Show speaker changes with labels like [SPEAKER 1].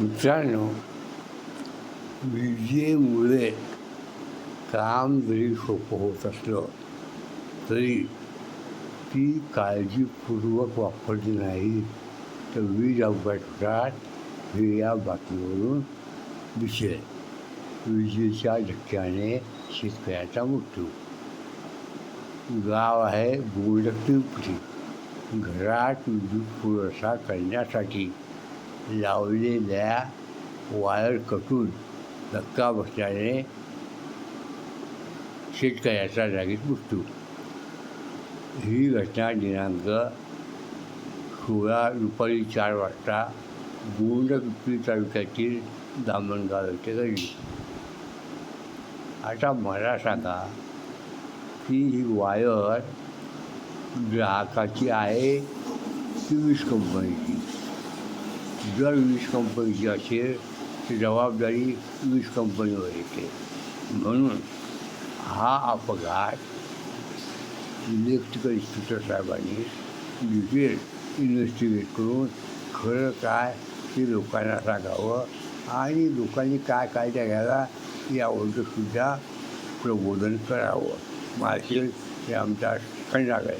[SPEAKER 1] मित्रांनो विजेमुळे काम जरी सोपं होत असलं तरी ती काळजीपूर्वक वापरली नाही तर वीज अपघात होतात हे या बातमीवरून दिसेल विजेच्या धक्क्याने शेतकऱ्याचा मृत्यू गाव आहे गोलपिंपरी घरात विद्युत पुरवठा करण्यासाठी लावलेल्या वायर कटून धक्का बसल्याने शेतकऱ्याचा जागीच मृत्यू. ही घटना दिनांक सोळा दुपारी चार वाजता गोंडपिंपरी तालुक्यातील दामणगाव येथे घडली. आता मला सांगा की ही वायर ग्राहकाची आहे की वीज कंपनीची? जर वीज कंपनीची असेल तर जबाबदारी वीज कंपनीवर येते. म्हणून हा अपघात इलेक्ट्रिकल इन्स्पेक्टर साहेबांनी डिटेल इन्व्हेस्टिगेट करून खरं काय ते लोकांना सांगावं आणि लोकांनी काय कायदा घ्यायला यावरचंसुद्धा प्रबोधन करावं. मार्शल हे आमचा खंडागळे